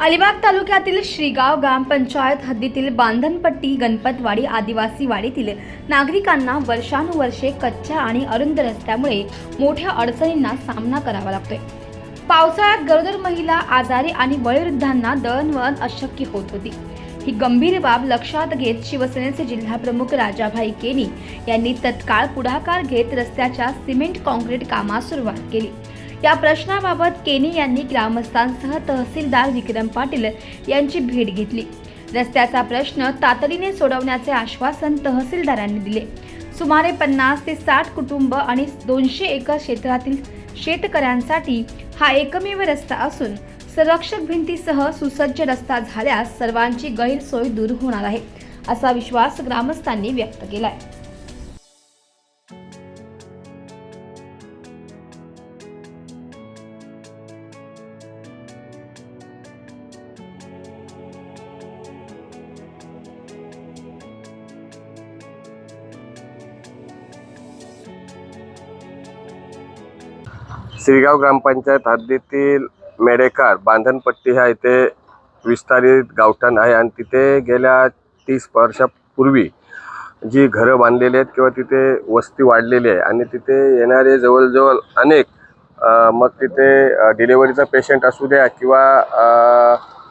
अलिबाग तालुक्यातील श्रीगाव ग्रामपंचायत हद्दीतील बांधनपट्टी गणपतवाडी आदिवासी वाडीतील नागरिकांना वर्षानुवर्षे कच्च्या आणि अरुंद रस्त्यामुळे मोठ्या अडचणींना सामना करावा लागतोय. पावसाळ्यात गरोदर महिला आजारी आणि वयोवृद्धांना दळणवळण अशक्य होत होती. ही गंभीर बाब लक्षात घेत शिवसेनेचे जिल्हाप्रमुख राजाभाई केनी यांनी तत्काळ पुढाकार घेत रस्त्याच्या सिमेंट कॉन्क्रीट कामास सुरुवात केली. या प्रश्नाबाबत केनी यांनी ग्रामस्थांसह तहसीलदार विक्रम पाटील यांची भेट घेतली. रस्त्याचा प्रश्न तातडीने सोडवण्याचे आश्वासन तहसीलदारांनी दिले. सुमारे पन्नास ते साठ कुटुंब आणि दोनशे एकर क्षेत्रातील शेतकऱ्यांसाठी हा एकमेव रस्ता असून संरक्षक भिंतीसह सुसज्ज रस्ता झाल्यास सर्वांची गैरसोय दूर होणार आहे असा विश्वास ग्रामस्थांनी व्यक्त केला आहे श्रीगाव ग्रामपंचायत हद्दीतील मेडेकार बांधणपट्टी ह्या इथे विस्तारित गावठाण आहे आणि तिथे गेल्या तीस वर्षापूर्वी जी घरं बांधलेली आहेत किंवा तिथे वस्ती वाढलेली आहे आणि तिथे येणारे जवळजवळ अनेक मग तिथे डिलेवरीचा पेशंट असू द्या किंवा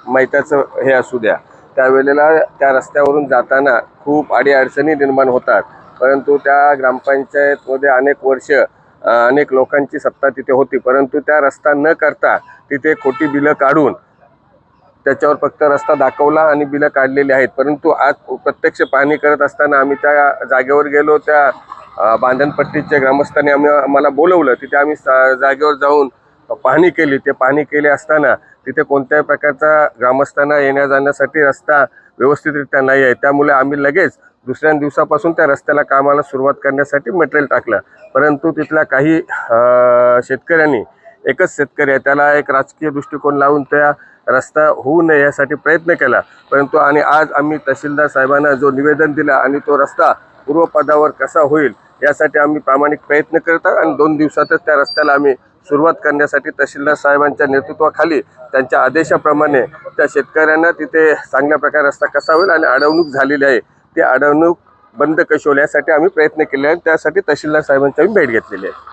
मैत्याचं हे असू द्या त्यावेळेला त्या रस्त्यावरून जाताना खूप अडीअडचणी निर्माण होतात. परंतु त्या ग्रामपंचायतमध्ये अनेक वर्ष अनेक लोकांची सत्ता तिथे होती. परंतु त्या रस्ता न करता तिथे खोटी बिलं काढून त्याच्यावर फक्त रस्ता दाखवला आणि बिलं काढलेली आहेत. परंतु आज प्रत्यक्ष पाहणी करत असताना आम्ही त्या जागेवर गेलो त्या बांधणपट्टीच्या ग्रामस्थांनी आम्ही आम्हाला बोलवलं. तिथे आम्ही सा- जागेवर जाऊन पाहणी केली. ते पाहणी केली असताना तिथे कोणत्याही प्रकारचा ग्रामस्थांना येण्या जाण्यासाठी रस्ता व्यवस्थितरित्या नाही आहे. त्यामुळे आम्ही लगेच दुसऱ्या दिवसापासून त्या रस्त्याला कामाला सुरुवात करण्यासाठी मटेरियल टाकलं. परंतु तिथल्या काही शेतकऱ्यांनी एकच शेतकरी आहे त्याला एक राजकीय दृष्टिकोन लावून त्या रस्ता होऊ नये यासाठी प्रयत्न केला. परंतु आणि आज आम्ही तहसीलदार साहेबांना जो निवेदन दिला आणि तो रस्ता पूर्वपदावर कसा होईल यासाठी आम्ही प्रामाणिक प्रयत्न करत आहोत आणि दोन दिवसातच त्या रस्त्याला आम्ही सुरुवात करण्यासाठी तहसीलदार साहेबांच्या नेतृत्वाखाली त्यांच्या आदेशाप्रमाणे त्या शेतकऱ्यांना तिथे चांगल्या प्रकारे रस्ता कसा होईल आणि अडवणूक झालेली आहे ती अडवणूक बंद कशी होईल यासाठी आम्ही प्रयत्न केले आणि त्यासाठी तहसीलदार साहेबांची आम्ही भेट घेतलेली आहे.